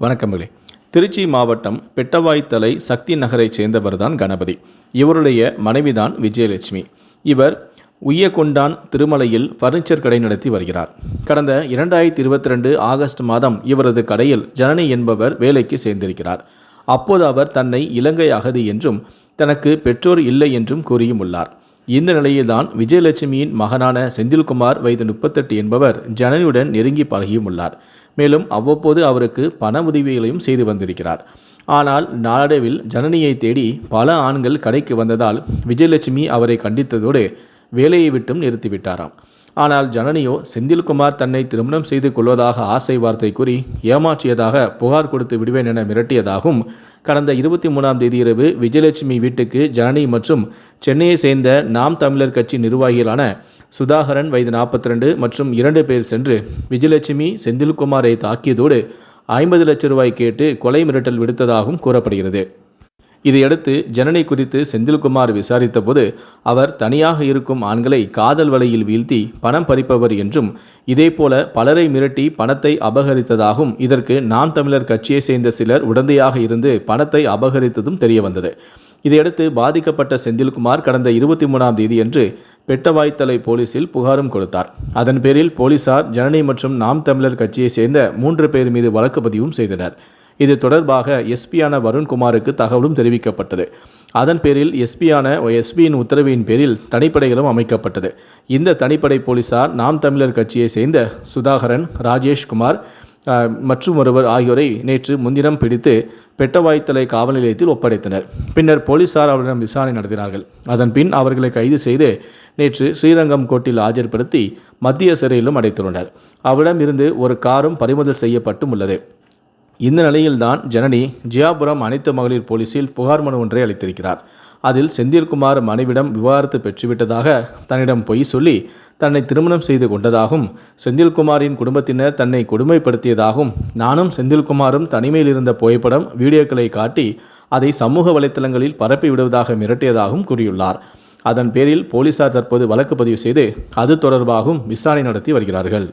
வணக்கங்களே திருச்சி மாவட்டம் பெட்டவாய்த்தலை சக்தி நகரைச் சேர்ந்தவர்தான் கணபதி. இவருடைய மனைவிதான் விஜயலட்சுமி. இவர் உய்யக்கொண்டான் திருமலையில் ஃபர்னிச்சர் கடை நடத்தி வருகிறார். கடந்த இரண்டாயிரத்தி இருபத்தி ரெண்டு ஆகஸ்ட் மாதம் இவரது கடையில் ஜனனி என்பவர் வேலைக்கு சேர்ந்திருக்கிறார். அப்போது அவர் தன்னை இலங்கை அகதி என்றும் தனக்கு பெற்றோர் இல்லை என்றும் கூறியும் உள்ளார். இந்த நிலையில்தான் விஜயலட்சுமியின் மகனான செந்தில்குமார் வயது முப்பத்தெட்டு என்பவர் ஜனனியுடன் நெருங்கி பழகியும் உள்ளார். மேலும் அவ்வப்போது அவருக்கு பண உதவிகளையும் செய்து வந்திருக்கிறார். ஆனால் நாளடைவில் ஜனனியை தேடி பல ஆண்கள் கடைக்கு வந்ததால் விஜயலட்சுமி அவரை கண்டித்ததோடு வேலையை விட்டும் நிறுத்திவிட்டாராம். ஆனால் ஜனனியோ செந்தில்குமார் தன்னை திருமணம் செய்து கொள்வதாக ஆசை வார்த்தை கூறி ஏமாற்றியதாக புகார் கொடுத்து விடுவேன் என மிரட்டியதாகவும் கடந்த இருபத்தி மூணாம் தேதி இரவு விஜயலட்சுமி வீட்டுக்கு ஜனனி மற்றும் சென்னையை சேர்ந்த நாம் தமிழர் கட்சி நிர்வாகிகளான சுதாகரன் வயது நாற்பத்தி ரெண்டு மற்றும் இரண்டு பேர் சென்று விஜயலட்சுமி செந்தில்குமாரை தாக்கியதோடு ஐம்பது லட்சம் ரூபாய் கேட்டு கொலை மிரட்டல் விடுத்ததாகவும் கூறப்படுகிறது. இதையடுத்து ஜனனை குறித்து செந்தில்குமார் விசாரித்தபோது அவர் தனியாக இருக்கும் ஆண்களை காதல் வலையில் வீழ்த்தி பணம் பறிப்பவர் என்றும் இதேபோல பலரை மிரட்டி பணத்தை அபகரித்ததாகவும் இதற்கு நாம் தமிழர் கட்சியை சேர்ந்த சிலர் உடந்தையாக இருந்து பணத்தை அபகரித்ததும் தெரியவந்தது. இதையடுத்து பாதிக்கப்பட்ட செந்தில்குமார் கடந்த இருபத்தி மூணாம் தேதியன்று பெட்டவாய்த்தலை போலீசில் புகாரும் கொடுத்தார். அதன் பேரில் போலீசார் ஜனனி மற்றும் நாம் தமிழர் கட்சியை சேர்ந்த மூன்று பேர் மீது வழக்கு பதிவும் செய்தனர். இது தொடர்பாக எஸ்பியான வருண்குமாருக்கு தகவலும் தெரிவிக்கப்பட்டது. அதன் பேரில் எஸ்பியான எஸ்பியின் உத்தரவின் பேரில் தனிப்படைகளும் அமைக்கப்பட்டது. இந்த தனிப்படை போலீசார் நாம் தமிழர் கட்சியை சேர்ந்த சுதாகரன் ராஜேஷ்குமார் குமார் மற்றும் ஒருவர் ஆகியோரை நேற்று முன்தினம் பிடித்து பெட்டவாய்த்தலை காவல் நிலையத்தில் ஒப்படைத்தனர். பின்னர் போலீசார் அவரிடம் விசாரணை நடத்தினார்கள். அதன் பின் அவர்களை கைது செய்து நேற்று ஸ்ரீரங்கம் கோட்டில் ஆஜர்படுத்தி மத்திய சிறையிலும் அடைத்துள்ளனர். அவரிடம் இருந்து ஒரு காரும் பறிமுதல் செய்யப்பட்டும் உள்ளது. இந்த நிலையில்தான் ஜனனி ஜியாபுரம் அனைத்து மகளிர் போலீசில் புகார் மனு ஒன்றை அளித்திருக்கிறார். அதில் செந்தில்குமார் மனைவிடம் விவாகரத்து பெற்றுவிட்டதாக தன்னிடம் பொய் சொல்லி தன்னை திருமணம் செய்து கொண்டதாகவும் செந்தில்குமாரின் குடும்பத்தினர் தன்னை கொடுமைப்படுத்தியதாகவும் நானும் செந்தில்குமாரும் தனிமையில் இருந்த புகைப்படம் வீடியோக்களை காட்டி அதை சமூக வலைத்தளங்களில் பரப்பி விடுவதாக மிரட்டியதாகவும் கூறியுள்ளார். அதன் பேரில் போலீசார் தற்போது வழக்கு பதிவு செய்து அது தொடர்பாகவும் விசாரணை நடத்தி வருகிறார்கள்.